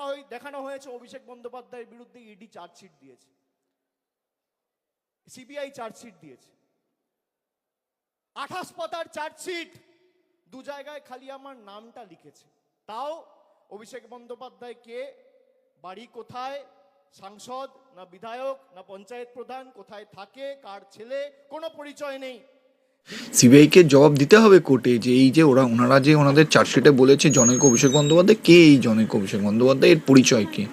দেখা হয় দেখানো হয়েছে, অভিষেক বন্দ্যোপাধ্যায়ের বিরুদ্ধে ইডি চার্জশিট দিয়েছে। সিবিআই চার্জশিট দিয়েছে। আঠাশ পাতার চার্জশিট দু জায়গায় খালি আমার নামটা লিখেছে। তাও অভিষেক বন্দ্যোপাধ্যায় কে? বাড়ি কোথায়? সাংসদ না বিধায়ক না পঞ্চায়েত প্রধান? কোথায় থাকে? কার ছেলে? কোনো পরিচয় নেই। সিবিআইকে জবাব দিতে হবে কোর্টে যে এই যে ওরা, ওনারা যে ওনাদের চার্জশিটে বলেছে জনৈক অভিষেক বন্দ্যোপাধ্যায়, কে এই জনৈক অভিষেক বন্দ্যোপাধ্যায়, এর পরিচয় কি?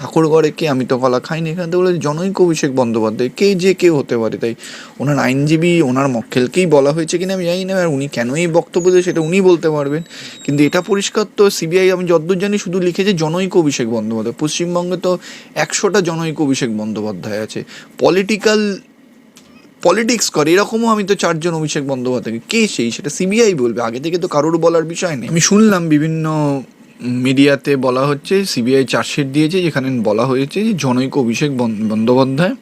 ঠাকুরগড়ে কে? আমি তো কলা খাইনি এখান থেকে বলে জনৈক অভিষেক বন্দ্যোপাধ্যায়, কে যে কেউ হতে পারে। তাই ওনার আইনজীবী, ওনার মক্কেলকেই বলা হয়েছে কিনা আমি জানি না, আর উনি কেন এই বক্তব্য দিয়ে সেটা উনি বলতে পারবেন। কিন্তু এটা পরিষ্কার তো সিবিআই, আমি যতদূর জানি, শুধু লিখেছে জনৈক অভিষেক বন্দ্যোপাধ্যায়। পশ্চিমবঙ্গে তো একশোটা জনৈক অভিষেক বন্দ্যোপাধ্যায় আছে। পলিটিক্যাল পলিটিক্স করে এরকমও আমি তো চারজন অভিষেক বন্দ্যোপাধ্যায় কে সেই? সেটা সিবিআই বলবে। আগে থেকে তো কারোর বলার বিষয় নেই। আমি শুনলাম বিভিন্ন মিডিয়াতে বলা হচ্ছে সিবিআই চার্জশিট দিয়েছে যেখানে বলা হয়েছে যে জনৈক অভিষেক বন্দ্যোপাধ্যায়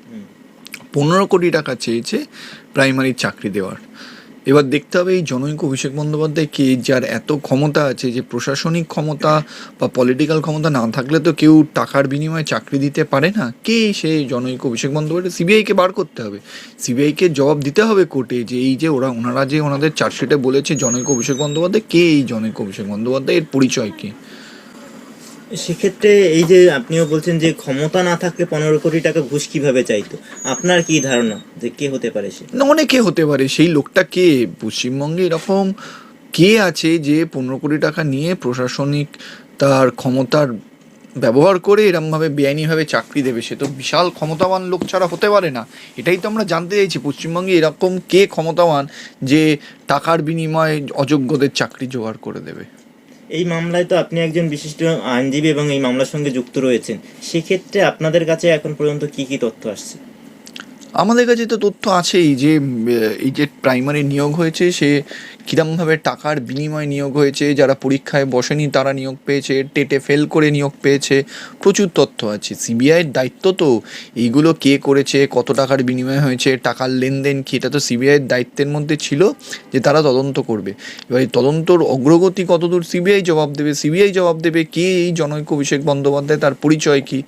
পনেরো কোটি টাকা চেয়েছে প্রাইমারির চাকরি দেওয়ার। এবার দেখতে হবে এই জনৈক অভিষেক বন্দ্যোপাধ্যায় কে, যার এত ক্ষমতা আছে যে প্রশাসনিক ক্ষমতা বা পলিটিক্যাল ক্ষমতা না থাকলে তো কেউ টাকার বিনিময়ে চাকরি দিতে পারে না। কে সে জনৈক অভিষেক বন্দ্যোপাধ্যায়? সিবিআইকে বার করতে হবে। সিবিআইকে জবাব দিতে হবে কোর্টে যে এই যে ওরা, ওনারা যে ওনাদের চার্জশিটে বলেছে জনৈক অভিষেক বন্দ্যোপাধ্যায়, কে এই জনৈক অভিষেক বন্দ্যোপাধ্যায়? এর পরিচয় কি? সেক্ষেত্রে এই যে আপনিও বলছেন যে ক্ষমতা না থাকলে পনেরো কোটি টাকা ঘুষ কীভাবে চাইতো? আপনার কি ধারণা যে কে হতে পারে সে? না, অনেকে হতে পারে। সেই লোকটা কে? পশ্চিমবঙ্গে এরকম কে আছে যে পনেরো কোটি টাকা নিয়ে প্রশাসনিক তার ক্ষমতার ব্যবহার করে এরমভাবে বেআইনিভাবে চাকরি দেবে? সে তো বিশাল ক্ষমতাবান লোক ছাড়া হতে পারে না। এটাই তো আমরা জানতে চাইছি। পশ্চিমবঙ্গে এরকম কে ক্ষমতাবান যে টাকার বিনিময়ে অযোগ্যদের চাকরি জোগাড় করে দেবে? এই মামলায় তো আপনি একজন বিশিষ্ট আইনজীবী এবং এই মামলার সঙ্গে যুক্ত রয়েছেন। সেক্ষেত্রে আপনাদের কাছে এখন পর্যন্ত কি কি তথ্য আসছে? আমাদের কাছে তো তথ্য আছেই যে এই যে প্রাইমারি নিয়োগ হয়েছে, সে কীরমভাবে টাকার বিনিময়ে নিয়োগ হয়েছে, যারা পরীক্ষায় বসেনি তারা নিয়োগ পেয়েছে, টেটে ফেল করে নিয়োগ পেয়েছে, প্রচুর তথ্য আছে। সিবিআইয়ের দায়িত্ব তো এইগুলো কে করেছে, কত টাকার বিনিময় হয়েছে, টাকার লেনদেন কি, এটা তো সিবিআইয়ের দায়িত্বের মধ্যে ছিল যে তারা তদন্ত করবে। এবার এই তদন্তর অগ্রগতি কতদূর সিবিআই জবাব দেবে সিবিআই জবাব দেবে, কে এই জনৈক অভিষেক বন্দ্যোপাধ্যায়, তার পরিচয় কি?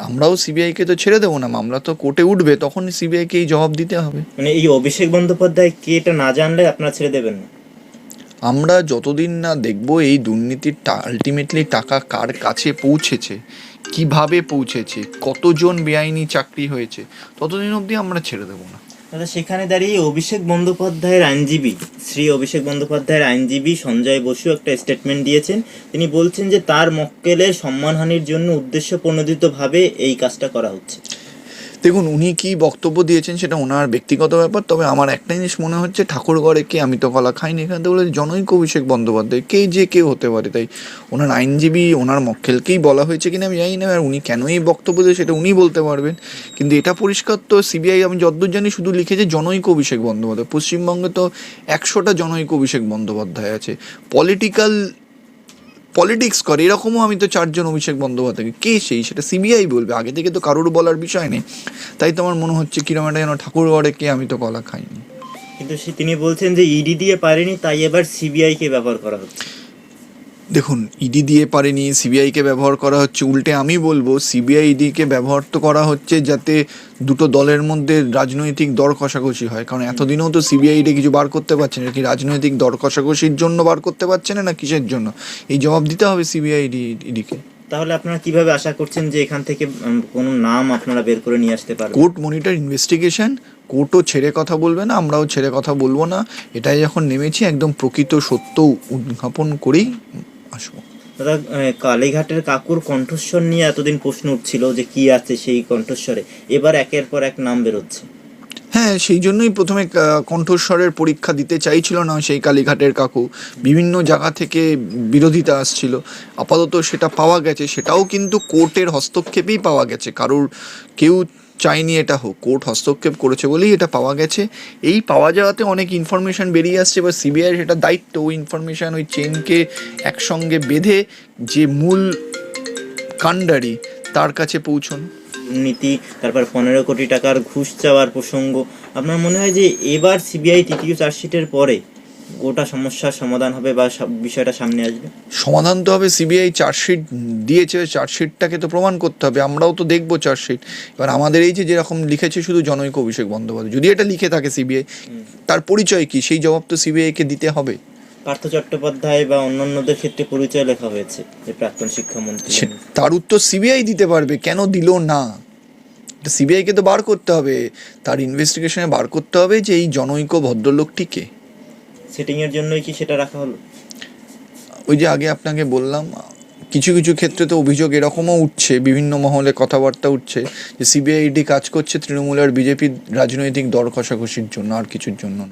আমরাও সিবিআইকে তো ছেড়ে দেবো না মামলা তো কোর্টে উঠবে তখন সিবিআইকে এই জবাব দিতে হবে। মানে এই অভিষেক বন্দ্যোপাধ্যায় কে এটা না জানলে আপনারা ছেড়ে দেবেন না? আমরা যতদিন না দেখব এই দুর্নীতির আলটিমেটলি টাকা কার কাছে পৌঁছেছে কীভাবে পৌঁছেছে কতজন বেআইনি চাকরি হয়েছে ততদিন অবধি আমরা ছেড়ে দেবো না। দাদা সেখানে দাঁড়িয়ে অভিষেক বন্দ্যোপাধ্যায়ের আইনজীবী, শ্রী অভিষেক বন্দ্যোপাধ্যায়ের আইনজীবী সঞ্জয় বসু একটা স্টেটমেন্ট দিয়েছেন। তিনি বলছেন যে, তার মক্কেলের সম্মানহানির জন্য উদ্দেশ্য প্রণোদিতভাবে এই কাজটা করা হচ্ছে। দেখুন, উনি কি বক্তব্য দিয়েছেন সেটা ওনার ব্যক্তিগত ব্যাপার, তবে আমার একটা জিনিস মনে হচ্ছে ঠাকুরগড়ে কে আমি তো কলা খাইনি এখান থেকে বলে জনৈক অভিষেক বন্দ্যোপাধ্যায়, কে যে কেউ হতে পারে, তাই ওনার আইনজীবী, ওনার মক্কেলকেই বলা হয়েছে কিনা আমি জানি না, আর উনি কেন এই বক্তব্য দিয়ে সেটা উনি বলতে পারবেন। কিন্তু এটা পরিষ্কার তো সিবিআই, আমি যতদূর জানি, শুধু লিখেছে জনৈক অভিষেক বন্দ্যোপাধ্যায়, পশ্চিমবঙ্গে তো একশোটা জনৈক অভিষেক বন্দ্যোপাধ্যায় আছে। পলিটিক্যাল পলিটিক্স করে, এরকমও আমি তো চারজন অভিষেক বন্দ্যোপাধ্যায় কে সেই? সেটা সিবিআই বলবে। আগে থেকে তো কারোর বলার বিষয় নেই। তাই তো আমার মনে হচ্ছে কিরম একটা যেন ঠাকুরগড়ে কে আমি তো কলা খাইনি। কিন্তু তিনি বলছেন যে ইডি দিয়ে পারেনি, তাই এবার সিবিআই কে ব্যবহার করা হচ্ছে। দেখুন ইডি দিয়ে পারেনি সিবিআইকে ব্যবহার করা হচ্ছে উল্টে আমি বলব সিবিআই ইডিকে ব্যবহার তো করা হচ্ছে যাতে দুটো দলের মধ্যে রাজনৈতিক দর কষাকষি হয় কারণ এতদিনেও তো সিবিআই ইডি কিছু বার করতে পারছে না কি রাজনৈতিক দর কষাকষির জন্য বার করতে পারছে না না কিসের জন্য এই জবাব দিতে হবে সিবিআই ইডি ইডিকে তাহলে আপনারা কীভাবে আশা করছেন যে এখান থেকে কোনো নাম আপনারা বের করে নিয়ে আসতে পারবেন কোর্ট মনিটর ইনভেস্টিগেশন কোর্টও ছেড়ে কথা বলবে না আমরাও ছেড়ে কথা বলব না এটাই যখন নেমেছি একদম প্রকৃত সত্য উদ্ঘাপন করেই আসব। দাদা কালীঘাটের কাকুর কণ্ঠস্বর নিয়ে এতদিন প্রশ্ন উঠছিল যে কি আছে সেই কণ্ঠস্বরে। এবার একের পর এক নাম বেরোচ্ছে। হ্যাঁ সেই জন্যই প্রথমে কণ্ঠস্বরের পরীক্ষা দিতে চাইছিল না সেই কালীঘাটের কাকু। বিভিন্ন জায়গা থেকে বিরোধিতা আসছিল। আপাতত সেটা পাওয়া গেছে। সেটাও কিন্তু কোর্টের হস্তক্ষেপেই পাওয়া গেছে। কারোর কেউ চাইনি এটা হোক, কোর্ট হস্তক্ষেপ করেছে বলেই এটা পাওয়া গেছে। এই পাওয়া যাওয়াতে অনেক ইনফরমেশন বেরিয়ে আসছে, এবার সিবিআই সেটা দায়িত্ব, ওই ইনফরমেশন ওই চেনকে একসঙ্গে বেঁধে যে মূল কাণ্ডারি তার কাছে পৌঁছন। নীতি, তারপর পনেরো কোটি টাকার ঘুষ চাওয়ার প্রসঙ্গ। আপনার মনে হয় যে এবার সিবিআই তৃতীয় চার্জশিটের পরে গোটা সমস্যার সমাধান হবে বা বিষয়টা সামনে আসবে। সমাধান তো হবে সিবিআই চার্জশিট দিয়েছে চার্জশিটটাকে তো প্রমাণ করতে হবে আমরাও তো দেখব চার্জশিট। এবার আমাদের এই যে যেরকম লিখেছে শুধু জনৈক অভিষেক বন্দ্যোপাধ্যায় যদি এটা লিখে থাকে সিবিআই তার পরিচয় কি? সেই জবাব তো সিবিআইকে দিতে হবে। পার্থ চট্টোপাধ্যায় বা অন্যান্যদের ক্ষেত্রে পরিচয় লেখা হয়েছে যে প্রাক্তন শিক্ষামন্ত্রী। তার উত্তর সিবিআই দিতে পারবে কেন দিল না? সিবিআইকে তো বার করতে হবে তার ইনভেস্টিগেশনে বার করতে হবে যে এই জনৈক ভদ্রলোকটিকে। সেটিং এর জন্যই কি সেটা রাখা হলো? ওই যে আগে আপনাকে বললাম, কিছু কিছু ক্ষেত্রে তো অভিযোগ এরকমও উঠছে, বিভিন্ন মহলে কথাবার্তা উঠছে, যে সিবিআইডি কাজ করছে তৃণমূল আর বিজেপির রাজনৈতিক দর কষাকষির জন্য, আর কিছুর জন্য না।